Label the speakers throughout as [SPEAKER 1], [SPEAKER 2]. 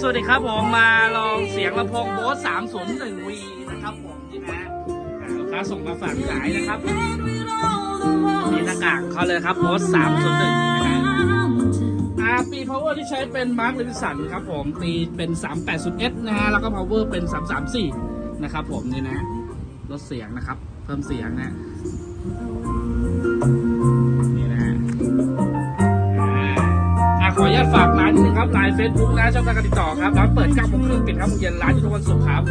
[SPEAKER 1] สวัสดีครับผมมาลองเสียงลำโพงโบส301 V นหนึ่งวีนะครับผมนี่นะลูกค้าส่งมาฝากขายนะครับมีหน้ากากเขาเลยครับโบส301นะฮะอ่าปี power ที่ใช้เป็น Mark l e v i s o n ครับผมปีเป็น 380S นะฮะแล้วก็ power เป็น 334 นะครับผมนี่นะลดเสียงนะครับ เพิ่มเสียงนะ ฝากร้านนิดนึงครับไลน์เฟซบุ๊กนะช่องทางการติดต่อครับร้านเปิด9โมงครึ่งปิด5โมงเย็นร้านอยู่ทุกวันศุกร์ครับ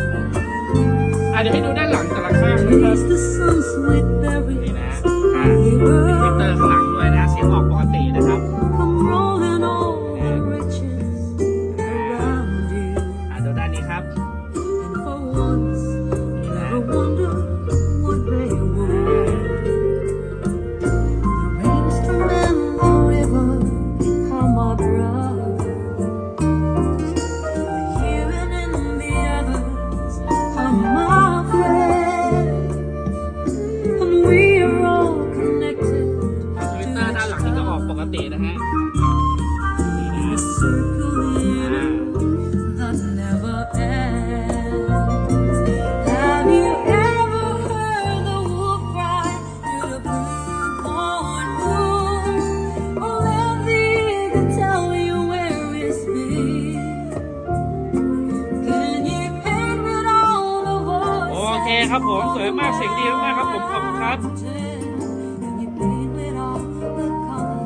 [SPEAKER 1] อะเดี๋ยวให้ดูด้านหลังแต่ละข้างนะครับ
[SPEAKER 2] It's the sun sweet
[SPEAKER 1] นี่
[SPEAKER 2] berries.
[SPEAKER 1] นะอะมีฟิลเตอร์ข้างหลังด้วยนะเสียงออกปกตินะครับ
[SPEAKER 2] Come rolling all the riches around you.
[SPEAKER 1] อะดูด้านนี้ครับ
[SPEAKER 2] the
[SPEAKER 1] โอ
[SPEAKER 2] voices?
[SPEAKER 1] เคครับผมสวยมากเสียงดีมากครับผมขอบคุณครับ